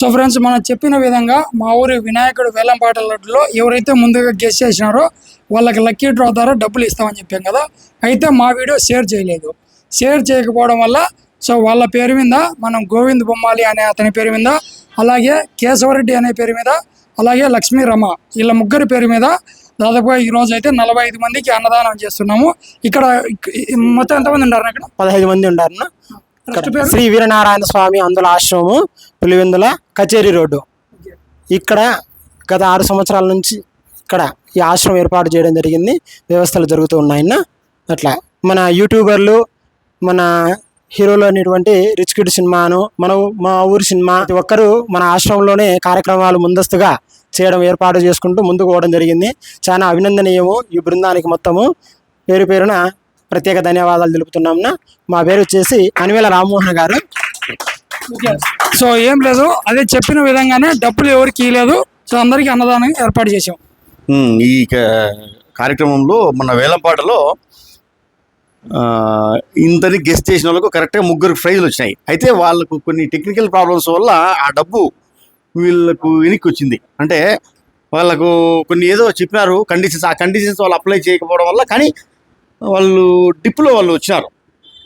So friends మనం చెప్పిన విధంగా మా ఊరి వినాయకుడు వేలంపాట లడ్డులో ఎవరైతే ముందుగా గెస్ట్ చేసినారో వాళ్ళకి లక్కీ డ్రా ద్వారా డబ్బులు ఇస్తామని చెప్పాం కదా. అయితే మా వీడియో షేర్ చేయలేదు. షేర్ చేయకపోవడం వల్ల సో వాళ్ళ పేరు మీద మనం గోవింద్ బొమ్మాలి అనే అతని పేరు మీద అలాగే కేశవరెడ్డి అనే పేరు మీద అలాగే లక్ష్మీ రమ వీళ్ళ ముగ్గురి పేరు మీద దాదాపుగా ఈ రోజు అయితే నలభై ఐదు మందికి అన్నదానం చేస్తున్నాము. ఇక్కడ మొత్తం ఎంతమంది ఉన్నారు ఇక్కడ? పదహైదు మంది ఉండారు శ్రీ వీరనారాయణ స్వామి అందుల ఆశ్రమము పులివెందుల కచేరీ రోడ్డు. ఇక్కడ గత ఆరు సంవత్సరాల నుంచి ఇక్కడ ఈ ఆశ్రమం ఏర్పాటు చేయడం జరిగింది. వ్యవస్థలు జరుగుతూ ఉన్నాయన్న అట్లా మన యూట్యూబర్లు మన హీరోలు అనేటువంటి రిచ్ కిడ్ సినిమాను మన మా ఊరి సినిమా ప్రతి ఒక్కరూ మన ఆశ్రమంలోనే కార్యక్రమాలు ముందస్తుగా చేయడం ఏర్పాటు చేసుకుంటూ ముందుకు పోవడం జరిగింది. చాలా అభినందనీయము ఈ బృందానికి మొత్తము. పేరు పేరున ప్రత్యేక ధన్యవాదాలు తెలుపుతున్నాంన మా పేరు వచ్చేసి అనివేల రామ్మోహన్ గారు. సో ఏం లేదు. అదే చెప్పిన విధంగానే డబ్బులు ఎవరికి ఇవ్వలేదు సో అందరికీ అన్నదానం ఏర్పాటు చేసాం ఈ కార్యక్రమంలో మన వేలంపాటలో ఆ, ఇంతని గెస్ట్ చేసిన వాళ్ళకు కరెక్ట్గా ముగ్గురు ప్రైజులు వచ్చినాయి. అయితే వాళ్ళకు కొన్ని టెక్నికల్ ప్రాబ్లమ్స్ వల్ల ఆ డబ్బు వీళ్ళకు వెనక్కి వచ్చింది. అంటే వాళ్ళకు కొన్ని ఏదో చెప్పినారు కండిషన్స్ ఆ కండిషన్స్ వాళ్ళు అప్లై చేయకపోవడం వల్ల కానీ వాళ్ళు డిప్లో వాళ్ళు వచ్చినారు.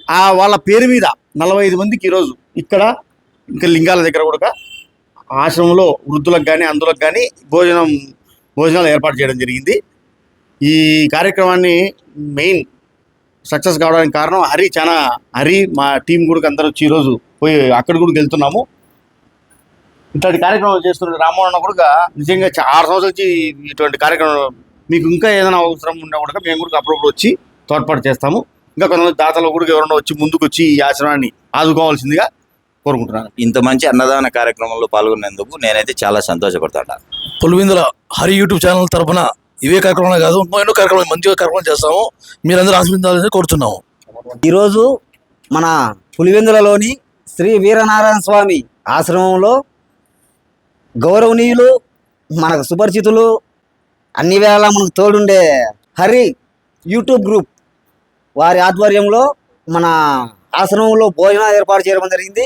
ఆ వాళ్ళ పేరు మీద నలభై ఐదు మందికి ఈరోజు ఇక్కడ ఇంకా లింగాల దగ్గర కూడా ఆశ్రమంలో వృద్ధులకు కానీ అందులకు కానీ భోజనం భోజనాలు ఏర్పాటు చేయడం జరిగింది. ఈ కార్యక్రమాన్ని మెయిన్ సక్సెస్ కావడానికి కారణం హరి చాలా హరి మా టీం కూడా అందరూ వచ్చి ఈరోజు పోయి అక్కడ కూడా వెళ్తున్నాము. ఇట్లాంటి కార్యక్రమాలు చేస్తున్న రామోహన్ కూడా నిజంగా ఆరు సంవత్సరాల నుంచి ఇటువంటి కార్యక్రమం మీకు ఇంకా ఏదైనా అవసరం ఉన్నా కూడా మేము కూడా అప్పుడప్పుడు వచ్చి తోడ్పాటు చేస్తాము. ఇంకా కొంతమంది దాతలు కూడా ఎవరైనా వచ్చి ముందుకు వచ్చి ఈ ఆశ్రమాన్ని ఆదుకోవాల్సిందిగా కోరుకుంటున్నాను ఇంత మంచి అన్నదాన కార్యక్రమంలో పాల్గొనేందుకు నేనైతే చాలా సంతోషపడతాను పులివిందుల హరి యూట్యూబ్ ఛానల్ తరపున ఇవే కార్యక్రమాలు కాదు ఇంకా ఎన్నో కార్యక్రమాలు మంచిగా కార్యక్రమం చేస్తాము. మీరందరూ ఆశీర్వదించాలని కోరుతున్నాము ఈరోజు మన పులివెందులలోని శ్రీ వీరనారాయణ స్వామి ఆశ్రమంలో గౌరవనీయులు మనకు సుపరిచితులు అన్ని వేళ మనకు తోడుండే హరి యూట్యూబ్ గ్రూప్ వారి ఆధ్వర్యంలో మన ఆశ్రమంలో భోజనం ఏర్పాటు చేయడం జరిగింది.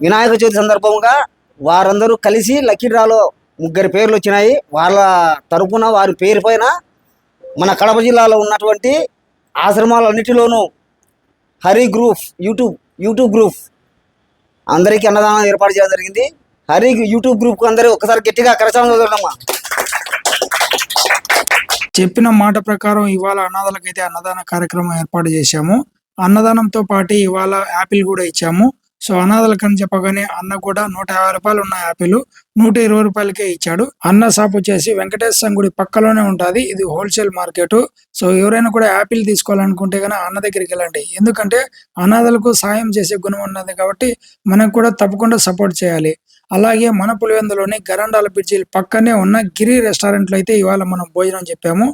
వినాయక చవితి సందర్భంగా వారందరూ కలిసి లక్కీ డ్రాలో ముగ్గురి పేర్లు వచ్చినాయి. వాళ్ళ తరపున వారి పేరు పైన మన కడప జిల్లాలో ఉన్నటువంటి ఆశ్రమాలన్నిటిలోనూ Hari group YouTube YouTube group అందరికీ అన్నదానం ఏర్పాటు చేయడం జరిగింది. హరి యూట్యూబ్ గ్రూప్కు అందరూ ఒకసారి గట్టిగా కరచాలని చదవడమ్మా చెప్పిన మాట ప్రకారం ఇవాళ అన్నదాలకైతే అన్నదాన కార్యక్రమం ఏర్పాటు చేశాము. అన్నదానంతో పాటు ఇవాళ యాపిల్ కూడా ఇచ్చాము. సో అనాథలకని చెప్పగానే అన్న కూడా నూట యాభై రూపాయలు ఉన్న యాపిల్ నూట ఇరవై రూపాయలకే ఇచ్చాడు. అన్న షాప్ వచ్చేసి వెంకటేశ్వర గుడి పక్కలోనే ఉంటుంది. ఇది హోల్సేల్ మార్కెట్. సో ఎవరైనా కూడా యాపిల్ తీసుకోవాలనుకుంటే కానీ అన్న దగ్గరికి వెళ్ళండి. ఎందుకంటే అనాథలకు సాయం చేసే గుణం ఉన్నది కాబట్టి మనకు కూడా తప్పకుండా సపోర్ట్ చేయాలి. అలాగే మన పులివెందులోని గరండాల బ్రిడ్జి పక్కనే ఉన్న గిరి రెస్టారెంట్లో అయితే ఇవాళ మనం భోజనం చెప్పాము.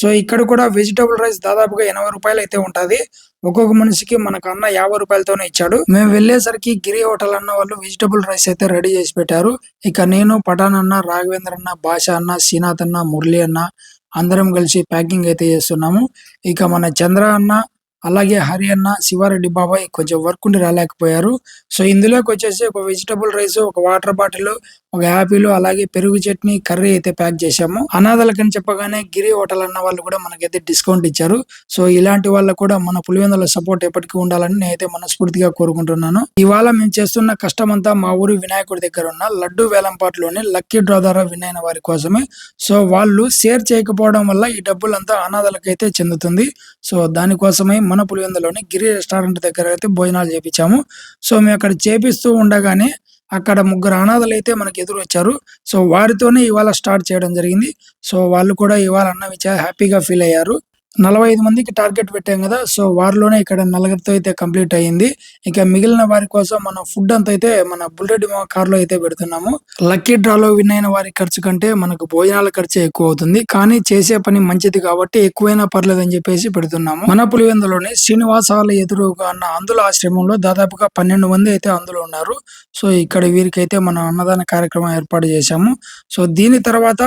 సో ఇక్కడ కూడా వెజిటబుల్ రైస్ దాదాపుగా ఎనభై రూపాయలు అయితే ఉంటది. ఒక్కొక్క మనిషికి మనకు అన్న యాభై రూపాయలతోనే ఇచ్చాడు. మేము వెళ్ళేసరికి గిరి హోటల్ అన్న వాళ్ళు వెజిటబుల్ రైస్ అయితే రెడీ చేసి పెట్టారు. ఇక నేను పఠాన్ అన్న రాఘవేంద్ర అన్న భాష అన్న శ్రీనాథ్ అన్న మురళి అన్న అందరం కలిసి ప్యాకింగ్ అయితే చేస్తున్నాము. ఇక మన చంద్ర అన్న అలాగే హరి అన్న శివారెడ్డి బాబాయ్ కొంచెం వర్క్ ఉండి రాలేకపోయారు. సో ఇందులోకి వచ్చేసి ఒక వెజిటబుల్ రైస్ ఒక వాటర్ బాటిల్ ఒక యాపిల్ అలాగే పెరుగు చట్నీ కర్రీ అయితే ప్యాక్ చేశాము. అనాథలకని చెప్పగానే గిరి హోటల్ అన్న వాళ్ళు కూడా మనకైతే డిస్కౌంట్ ఇచ్చారు. సో ఇలాంటి వాళ్ళకు కూడా మన పులివెందుల సపోర్ట్ ఎప్పటికీ ఉండాలని నేనైతే మనస్ఫూర్తిగా కోరుకుంటున్నాను. ఇవాళ మేము చేస్తున్న కష్టం అంతా మా ఊరి వినాయకుడి దగ్గర ఉన్న లడ్డు వేలంపాట్లోని లక్కీ డ్రా ద్వారా విన్ అయిన వారి కోసమే. సో వాళ్ళు షేర్ చేయకపోవడం వల్ల ఈ డబ్బులంతా అనాథలకైతే చెందుతుంది. సో దానికోసమే మన పులివెందులోని గిరి రెస్టారెంట్ దగ్గర అయితే భోజనాలు చేపించాము. సో మేము అక్కడ చేపిస్తూ ఉండగానే అక్కడ ముగ్గురు అనాథలు అయితే మనకి ఎదురు వచ్చారు సో వారితోనే ఇవాళ స్టార్ట్ చేయడం జరిగింది. సో వాళ్ళు కూడా ఇవాళ అన్నం చాలా హ్యాపీగా ఫీల్ అయ్యారు. నలభై ఐదు మందికి టార్గెట్ పెట్టాం కదా సో వారిలోనే ఇక్కడ నలుగురితో అయితే కంప్లీట్ అయ్యింది. ఇంకా మిగిలిన వారి కోసం మన ఫుడ్ అంతా అయితే మన బుల్లెట్ కార్లో అయితే పెడుతున్నాము. లక్కీ డ్రాలో విన్ అయిన వారి ఖర్చు కంటే మనకు భోజనాల ఖర్చు ఎక్కువ అవుతుంది. కానీ చేసే పని మంచిది కాబట్టి ఎక్కువైనా పర్లేదని చెప్పేసి పెడుతున్నాము. మన పులివెందులోని శ్రీనివాసాల ఎదురుగా ఉన్న అందుల ఆశ్రమంలో దాదాపుగా పన్నెండు మంది అయితే అందులో ఉన్నారు. సో ఇక్కడ వీరికైతే మనం అన్నదాన కార్యక్రమం ఏర్పాటు చేశాము. సో దీని తర్వాత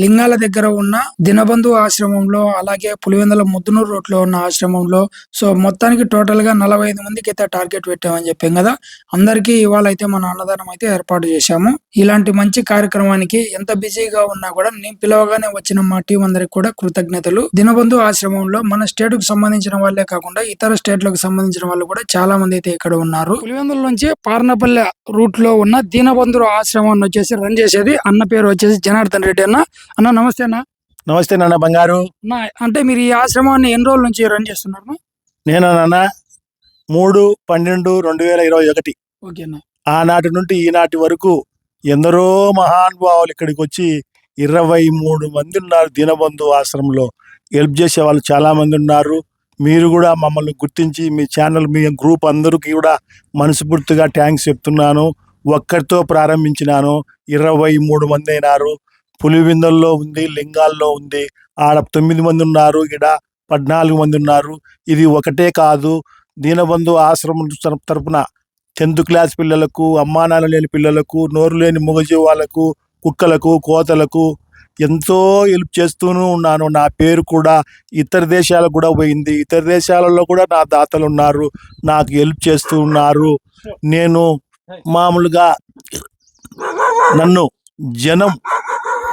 లింగాల దగ్గర ఉన్న దినబంధు ఆశ్రమంలో అలాగే పులివెందుల ముద్దునూరు రోడ్లో ఉన్న ఆశ్రమంలో సో మొత్తానికి టోటల్గా నలభై ఐదు మందికి అయితే టార్గెట్ పెట్టామని చెప్పాం కదా. అందరికీ ఇవాళ అయితే మన అన్నదానం అయితే ఏర్పాటు చేశాము. ఇలాంటి మంచి కార్యక్రమానికి ఎంత బిజీగా ఉన్నా కూడా నేను పిలవగానే వచ్చిన మా టీం అందరికి కూడా కృతజ్ఞతలు. దినబంధు ఆశ్రమంలో మన స్టేట్కు సంబంధించిన వాళ్ళే కాకుండా ఇతర స్టేట్లకు సంబంధించిన వాళ్ళు కూడా చాలా మంది అయితే ఇక్కడ ఉన్నారు. పులివెందుల నుంచి పార్నపల్లె రూట్లో ఉన్న దీనబంధు ఆశ్రమాన్ని వచ్చేసి రన్ చేసేది అన్న పేరు వచ్చేసి జనార్దన్ రెడ్డి అన్న. అన్న నమస్తే అన్న. నమస్తే నాన్న బంగారు. అన్న అంటే మీరు ఈ ఆశ్రమాన్ని ఎన్ని రోజుల నుంచి రన్ చేస్తున్నారు? నేను నాన్న? మూడు పన్నెండు రెండు వేల ఇరవై ఒకటి. ఓకే అన్న. ఆనాటి నుండి ఈనాటి వరకు ఎందరో మహానుభావులు ఇక్కడికి వచ్చి ఇరవై మూడు మంది ఉన్నారు దీనబంధు ఆశ్రమంలో. హెల్ప్ చేసే వాళ్ళు చాలా మంది ఉన్నారు. మీరు కూడా మమ్మల్ని గుర్తించి మీ ఛానల్ మీ గ్రూప్ అందరికీ కూడా మనస్ఫూర్తిగా థ్యాంక్స్ చెప్తున్నాను. ఒక్కరితో ప్రారంభించినాను. ఇరవై మూడు మంది అయినారు. పులివిందల్లో ఉంది లింగాల్లో ఉంది. ఆడ తొమ్మిది మంది ఉన్నారు ఇక్కడ పద్నాలుగు మంది ఉన్నారు ఇది ఒకటే కాదు దీనబంధు ఆశ్రమం తరపు- తరపున టెన్త్ క్లాస్ పిల్లలకు అమ్మానాన్న లేని పిల్లలకు నోరు లేని మూగజీవాలకు కుక్కలకు కోతలకు ఎంతో హెల్ప్ చేస్తూనే ఉన్నాను. నా పేరు కూడా ఇతర దేశాలకు కూడా పోయింది. ఇతర దేశాలలో కూడా నా దాతలు ఉన్నారు. నాకు హెల్ప్ చేస్తూ ఉన్నారు. నేను మామూలుగా నన్ను జనం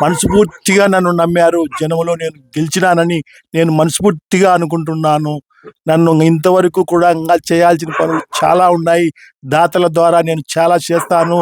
మనస్ఫూర్తిగా నన్ను నమ్మారు. జనంలో నేను గెలిచినానని నేను మనస్ఫూర్తిగా అనుకుంటున్నాను. నన్ను ఇంతవరకు కూడా ఇంకా చేయాల్సిన పనులు చాలా ఉన్నాయి. దాతల ద్వారా నేను చాలా చేస్తాను.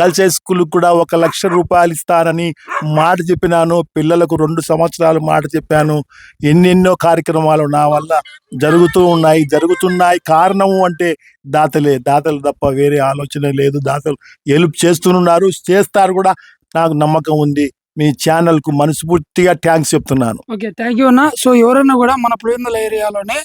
గర్ల్స్ హై స్కూల్కి కూడా ఒక లక్ష రూపాయలు ఇస్తానని మాట చెప్పినాను. పిల్లలకు రెండు సంవత్సరాలు మాట చెప్పాను. ఎన్నెన్నో కార్యక్రమాలు నా వల్ల జరుగుతూ ఉన్నాయి. జరుగుతున్నాయి. కారణము అంటే దాతలే. దాతలు తప్ప వేరే ఆలోచన లేదు. దాతలు హెల్ప్ చేస్తున్నారు. చేస్తారు కూడా. నాకు నమ్మకం ఉంది. మీ ఛానల్కు మనస్ఫూర్తిగా థ్యాంక్స్ చెప్తున్నాను. ఓకే థ్యాంక్ యూ అన్న. సో ఎవరైనా కూడా మన పులివెందుల ఏరియాలోనే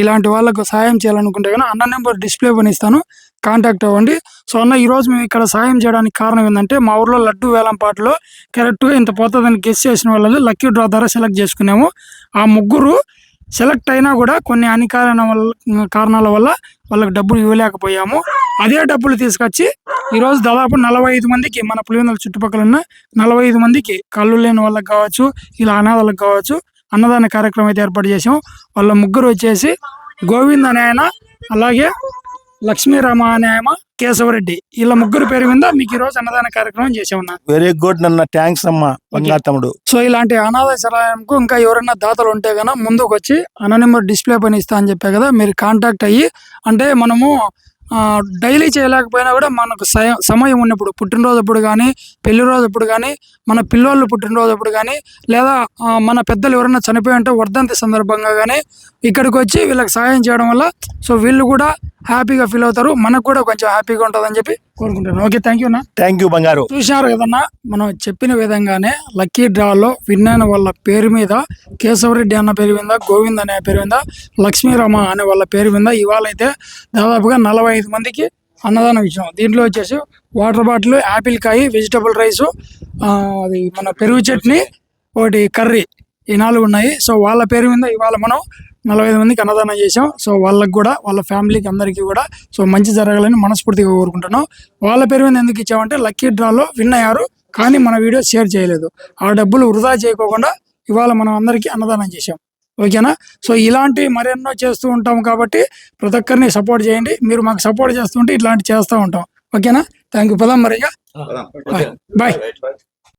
ఇలాంటి వాళ్ళకు సాయం చేయాలనుకుంటే కానీ అన్న నెంబర్ డిస్ప్లే పని ఇస్తాను. కాంటాక్ట్ అవ్వండి. సో అన్న ఈరోజు మేము ఇక్కడ సాయం చేయడానికి కారణం ఏంటంటే మా ఊర్లో లడ్డు వేలంపాటలో కరెక్ట్గా ఇంత పోతుందని గెస్ చేసిన వాళ్ళని లక్కీ డ్రా ద్వారా సెలెక్ట్ చేసుకున్నాము. ఆ ముగ్గురు సెలెక్ట్ అయినా కూడా కొన్ని హానికారణ వల్ల కారణాల వల్ల వాళ్ళకి డబ్బులు ఇవ్వలేకపోయాము. అదే డబ్బులు తీసుకొచ్చి ఈరోజు దాదాపు నలభై ఐదు మందికి మన పులివెందుల చుట్టుపక్కల ఉన్న నలభై ఐదు మందికి కళ్ళు లేని వాళ్ళకి కావచ్చు ఇలా అనాథలకు కావచ్చు అన్నదాన కార్యక్రమం అయితే ఏర్పాటు చేసాం వాళ్ళ ముగ్గురు వచ్చేసి గోవింద్ అనే ఆయన అలాగే లక్ష్మీరామ అనే ఆయన కేశవరెడ్డి. వీళ్ళ ముగ్గురు పేరు మీద మీకు ఈ రోజు అన్నదాన కార్యక్రమం చేసామన్నా వెరీ గుడ్ నన్న థ్యాంక్స్ అమ్మా తమ్ముడు. సో ఇలాంటి అనాథ శరణకు ఇంకా ఎవరైనా దాతలు ఉంటే గన ముందుకు వచ్చి అన్న నెంబర్ డిస్ప్లే పని ఇస్తా అని చెప్పా కదా మీరు కాంటాక్ట్ అయ్యి అంటే మనము డైలీ చేయలేకపోయినా కూడా మనకు సమయం ఉన్నప్పుడు పుట్టినరోజు అప్పుడు కానీ పెళ్ళి రోజు అప్పుడు కానీ మన పిల్లోళ్ళు పుట్టినరోజు అప్పుడు కానీ లేదా మన పెద్దలు ఎవరైనా చనిపోయి ఉంటే వర్ధంతి సందర్భంగా కానీ ఇక్కడికి వచ్చి వీళ్ళకి సహాయం చేయడం వల్ల సో వీళ్ళు కూడా హ్యాపీగా ఫీల్ అవుతారు. మనకు కూడా కొంచెం హ్యాపీగా ఉంటుందని చెప్పి కోరుకుంటాను ఓకే థ్యాంక్ యూ అన్న. థ్యాంక్ యూ బంగారు. చూశారు కదన్నా మనం చెప్పిన విధంగానే లక్కీ డ్రాలో విన్ అయిన వాళ్ళ పేరు మీద కేశవరెడ్డి అన్న పేరు మీద గోవింద్ అనే పేరు మీద లక్ష్మీరామ అనే వాళ్ళ పేరు మీద ఇవాళ అయితే దాదాపుగా నలభై ఐదు మందికి అన్నదానం ఇచ్చాం. దీంట్లో వచ్చేసి వాటర్ బాటిల్ యాపిల్ కాయ వెజిటబుల్ రైసు అది మన పెరుగు చట్నీ ఒకటి కర్రీ ఈ నాలుగు ఉన్నాయి. సో వాళ్ళ పేరు మీద ఇవాళ మనం నలభై ఐదు మందికి అన్నదానం చేసాం సో వాళ్ళకి కూడా వాళ్ళ ఫ్యామిలీకి అందరికీ కూడా సో మంచి జరగాలని మనస్ఫూర్తిగా కోరుకుంటున్నాం. వాళ్ళ పేరు మీద ఎందుకు ఇచ్చామంటే లక్కీ డ్రాలో విన్ అయ్యారు కానీ మన వీడియో షేర్ చేయలేదు. ఆ డబ్బులు వృధా చేయకోకుండా ఇవాళ మనం అందరికీ అన్నదానం చేసాం ఓకేనా? సో ఇలాంటి మరెన్నో చేస్తూ ఉంటాం కాబట్టి ప్రతి ఒక్కరిని సపోర్ట్ చేయండి. మీరు మాకు సపోర్ట్ చేస్తుంటే ఇట్లాంటి చేస్తూ ఉంటాం. ఓకేనా? థ్యాంక్ యూ పదాం. మరి బాయ్. బాయ్